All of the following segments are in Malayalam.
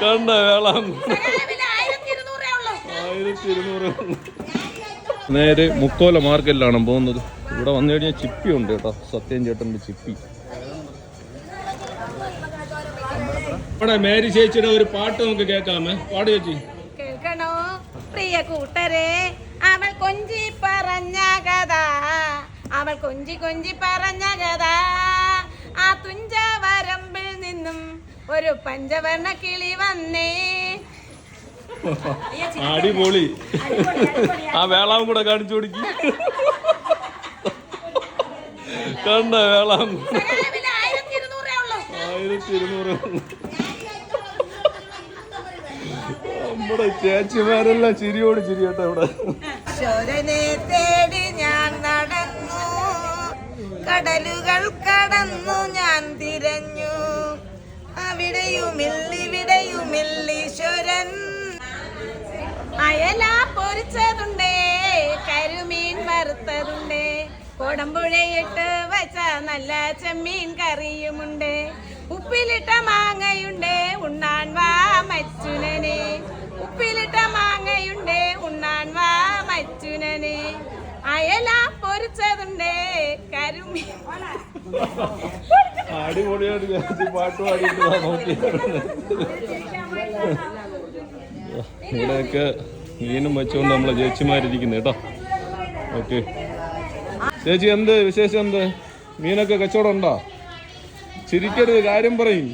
കണ്ട വേളാങ്കണ്ണി വില ആയിരത്തി ഇരുന്നൂറേ നേരെ മുക്കോല മാർക്കറ്റിലാണ് പോകുന്നത്. ഇവിടെ വന്നു കഴിഞ്ഞാൽ ചിപ്പി ഉണ്ട് കേട്ടോ. സത്യം ചേട്ടന്റെ ചിപ്പി. ഇവിടെ മേരി ചേച്ചിയുടെ ഒരു പാട്ട് നമുക്ക് കേൾക്കാമേ പാട് ചേച്ചി. കേൾക്കണോ? പ്രിയ കൂട്ടരെ അവൾ കൊഞ്ചി പറഞ്ഞ കഥ. അവൾ കൊഞ്ചി കൊഞ്ചി പറഞ്ഞ കഥ. ആ നിന്നും ഒരു പഞ്ചവർണ കിളി വന്നേ. അടിപൊളി. ആ വേളാവും കൂടെ കാണിച്ചു കൊടുക്കി. കണ്ട വേളാം ആയിരത്തി ഇരുന്നൂറേ നമ്മുടെ ചേച്ചിമാരെല്ലാം ചിരിയോട് ചിരിയട്ടെ ഇവിടെ. തേടി ഞാൻ നടന്നു. കടലുകൾ കടന്നു. ഞാൻ തിരഞ്ഞു പൊരിച്ചതുണ്ടേ കരിമീൻ വറുത്തതുണ്ടേ കോടമ്പുഴയിട്ട് വച്ച നല്ല ചെമ്മീൻ കറിയുമുണ്ട്. ഉപ്പിലിട്ട മാങ്ങയുണ്ട് ഉണ്ണാൻ വാ മച്ചുനനെ. ഉപ്പിലിട്ട മാങ്ങയുണ്ട് ഉണ്ണാൻ വാ മച്ചുനനെ. അയല പൊരിച്ചതുണ്ട് കരുമീൻ. പാട്ട് പാടിയിട്ട് ഇവിടെയൊക്കെ മീനും വെച്ചുകൊണ്ട് നമ്മളെ ചേച്ചിമാരിരിക്കുന്നു കേട്ടോ. ഓക്കെ. ചേച്ചി എന്ത് വിശേഷം എന്ത്? മീനൊക്കെ കച്ചവടം ഉണ്ടോ? ചിരിക്കരുത് കാര്യം പറയും.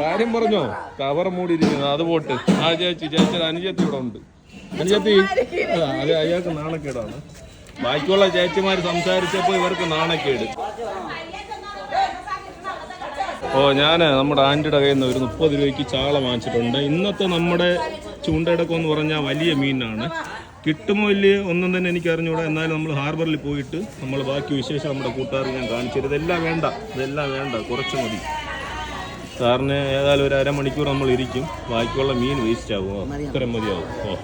കാര്യം പറഞ്ഞോ? കവർ മൂടിയിരിക്കുന്നു അത് പോട്ട്. ആ ചേച്ചി ചേച്ചിയുടെ അനുജത്തി ഇവിടെ ഉണ്ട്. അനുജത്തി അത് അയാൾക്ക് നാണക്കേടാണ്. ബാക്കിയുള്ള ചേച്ചിമാർ സംസാരിച്ചപ്പോൾ ഇവർക്ക് നാണക്കേട്. ഓ ഞാൻ നമ്മുടെ ആന്റിയുടെ കയ്യിൽ നിന്ന് ഒരു മുപ്പത് രൂപയ്ക്ക് ചാള വാങ്ങിച്ചിട്ടുണ്ട്. ഇന്നത്തെ നമ്മുടെ ചൂണ്ടയിടക്കം എന്ന് പറഞ്ഞാൽ വലിയ മീനാണ്. കിട്ടുമോ ഇല്ലേ ഒന്നും തന്നെ എനിക്ക് അറിഞ്ഞൂടാ എന്നാലും നമ്മൾ ഹാർബറിൽ പോയിട്ട് നമ്മൾ ബാക്കി വിശേഷം നമ്മുടെ കൂട്ടുകാർക്ക് ഞാൻ കാണിച്ചു തരും. ഇതെല്ലാം വേണ്ട ഇതെല്ലാം വേണ്ട. കുറച്ച് മതി. സാറിന് ഏതായാലും ഒരു അരമണിക്കൂർ നമ്മൾ ഇരിക്കും. ബാക്കിയുള്ള മീൻ വേസ്റ്റ് ആകുമോ ഇത്രയും മതിയാവും. ഓ.